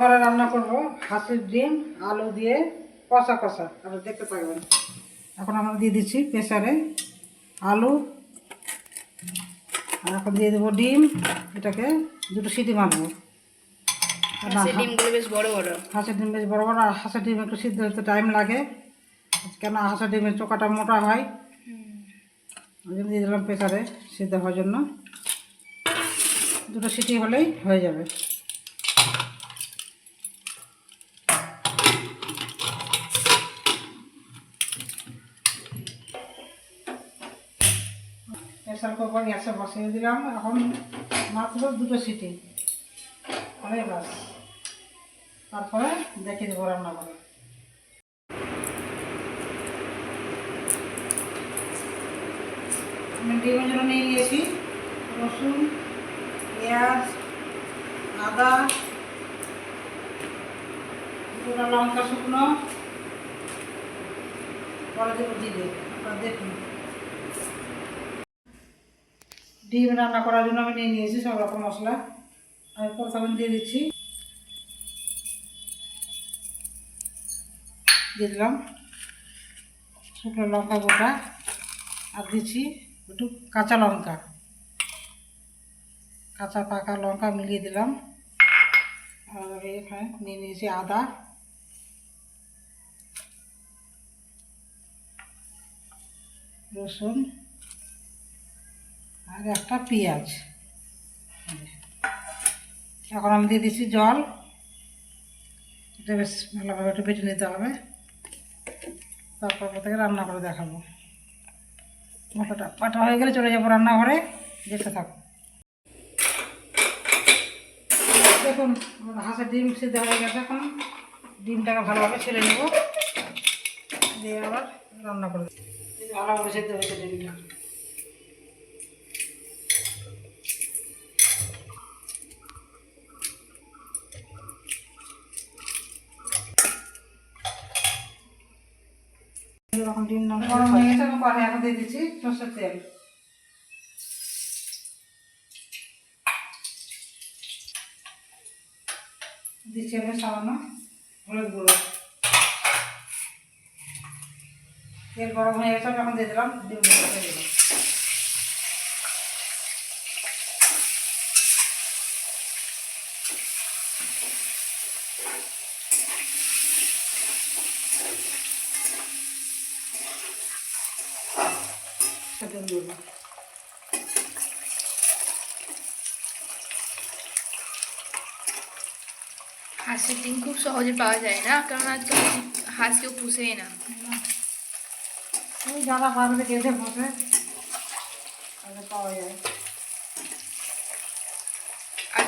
পরে রান্না করব হাঁসের ডিম আলু দিয়ে কষা কষা আপনারা দেখতে পারবেন। এখন আমরা দিয়ে দিচ্ছি প্রেসারে আলু। আর এখন দিয়ে দেবো ডিম এটাকে দুটো সিটি মারবো। হাঁসের ডিমগুলো বেশ বড় বড়। হাঁসের ডিম বেশ বড় বড় আর হাঁসের ডিম একটু সিদ্ধ হতে টাইম লাগে। কেন হাঁসের ডিমের চোকাটা মোটা হয়। ওই জন্য দিয়ে দিলাম প্রেসারে সিদ্ধ হওয়ার জন্য। দুটো সিটি হলেই হয়ে যাবে। প্রেসার কুকার গ্যাসে বসিয়ে দিলাম। এখন মাত্র দুটো সিটি। হলেই বাস। তারপরে দেখে দেবো রান্না করে। আমি ডিমের জন্য নিয়ে নিয়েছি। রসুন, পেঁয়াজ, আদা, দুটো লঙ্কা শুকনো, পরে দেবো আপনারা দেখুন। ডিম রান্না করার জন্য আমি নিয়ে নিয়েছি সব রকম মশলা। আমি প্রথমে দিয়ে দিচ্ছি। দিয়ে দিলাম। শুকনো লঙ্কা গোটা। আর দিচ্ছি একটু কাঁচা লঙ্কা। কাঁচা পাকা লঙ্কা মিলিয়ে দিলাম। আর এখানে নিয়ে নিয়েছি আদা। রসুন। আর একটা পেঁয়াজ। এখন আমি দিয়ে দিচ্ছি জল। এটা বেশ ভালোভাবে একটু বেটে নিতে হবে। তারপর থেকে রান্না করে দেখাবো। মশলাটা পাটা হয়ে গেলে চলে যাব রান্নাঘরে। দেখতে থাকো। দেখুন হাঁসের ডিম সিদ্ধ হয়ে গেছে এখন। ডিমটাকে ভালোভাবে ছেড়ে নেব। দিয়ে আবার রান্না করে ভালোভাবে সিদ্ধ হয়েছে ডিমটা। এরকম ডিম নাম গরম হয়ে গেছে আমি কড়াই এখন দিয়ে দিচ্ছি সর্ষের তেল। দিচ্ছি আমি সামান্য হলুদ গুঁড়ো। তেল গরম হয়ে গেছে, আমি এখন দিয়ে দিলাম ডিম দিয়ে দিলাম। ডিম হাঁসের ডিম খুব সহজে পাওয়া যায় না কারণ আজকাল হাঁস কেউ পুষেই না। ওই যারা পারবে গেছে বসে। তাহলে পাওয়া যায়।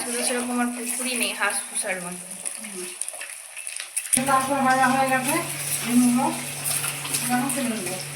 তো সেরকম আর পুকুরই নেই হাঁস পুষার মতো। তারপর ভাজা হয়ে গেছে ডিমগুলো যেমন তুলে নেব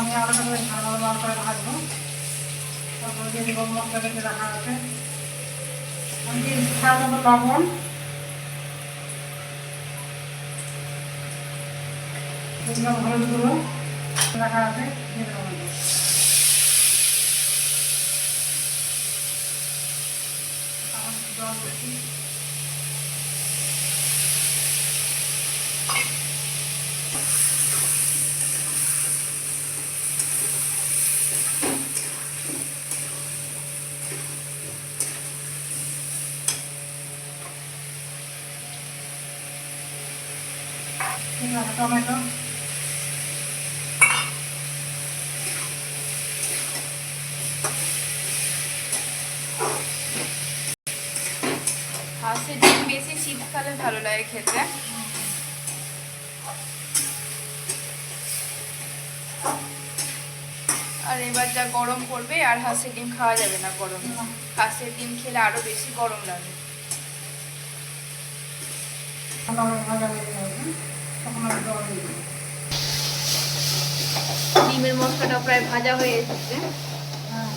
আমি আলাদা করে ভালো লাল করে ভাজবো তারপর দিয়ে দেবো মশলা কেটে রাখা আছে। আমি দিয়ে স্বাদ মতো লবণ রাখা আছে, দিয়ে টমেটো হাঁসের ডিম বেশি শীতকালে ভালো লাগে খেতে। আর এবার যা গরম পড়বে আর হাঁসের ডিম খাওয়া যাবে না গরম। হাঁসের ডিম খেলে আরও বেশি গরম লাগে। ডিমের মশলাটা প্রায় ভাজা হয়ে এসেছে। হ্যাঁ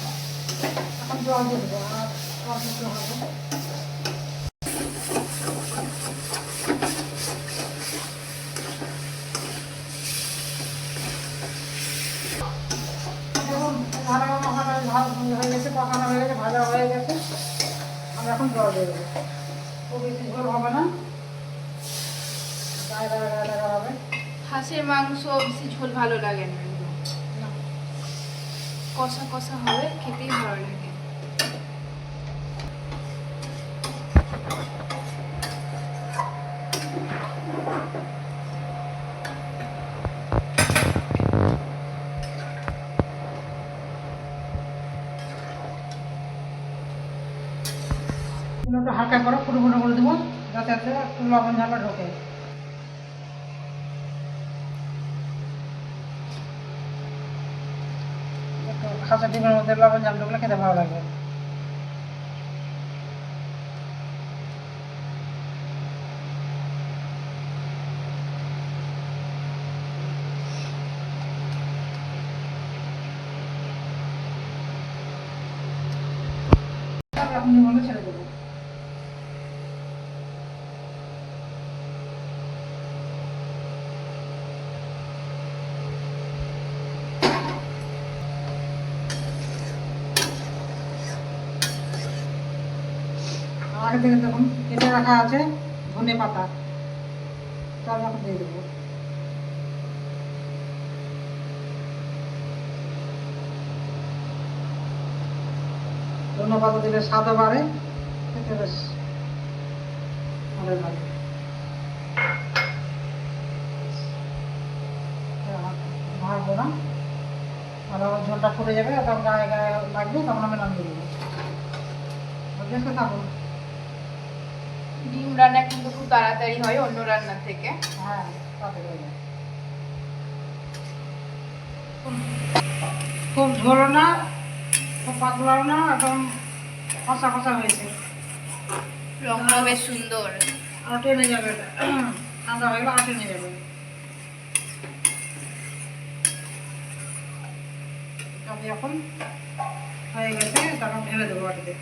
গেছে কষানো হয়ে গেছে ভাজা হয়ে গেছে। আমরা এখন জল দেবো। ঝোল হবে না গায়ে গায়ে গায়ে লাগা হবে হাঁসের মাংস বেশি ঝোল ভালো লাগে না কষা কষা হবে খেতেই ভালো লাগে। হালকা করে ফুটো ফুটো করে দেবো যাতে যাতে একটু লবণ ঝালটা ঢোকে। খাঁচা ডিমের মধ্যে লবণ জাম ঢুকলে খেতে ভালো লাগবে আপনি বলে ছেড়ে আগে থেকে দেখুন কেটে রাখা আছে, ধনে পাতা, তার এখন দিয়ে দেবো। ধনে দিলে স্বাদও বাড়ে, খেতে বেশ ভালো লাগে। ভাজবো না। আর আমার ঝোলটা ফুটে যাবে তখন গায়ে গায়ে লাগবে, তখন আমি নামিয়ে দেবো। দেখতে থাকুন। ডিম রান্না কিন্তু খুব তাড়াতাড়ি হয় অন্য রান্নার থেকে। হ্যাঁ খুব ঝোলো না খুব পাতলাও না একদম কষা কষা হয়েছে। রংটাও বেশ সুন্দর। আর টেনে যাবে ঠান্ডা হয়ে গেলে আর টেনে যাবে। আমি এখন হয়ে গেছে তখন ঢেলে দেবো বাটিতে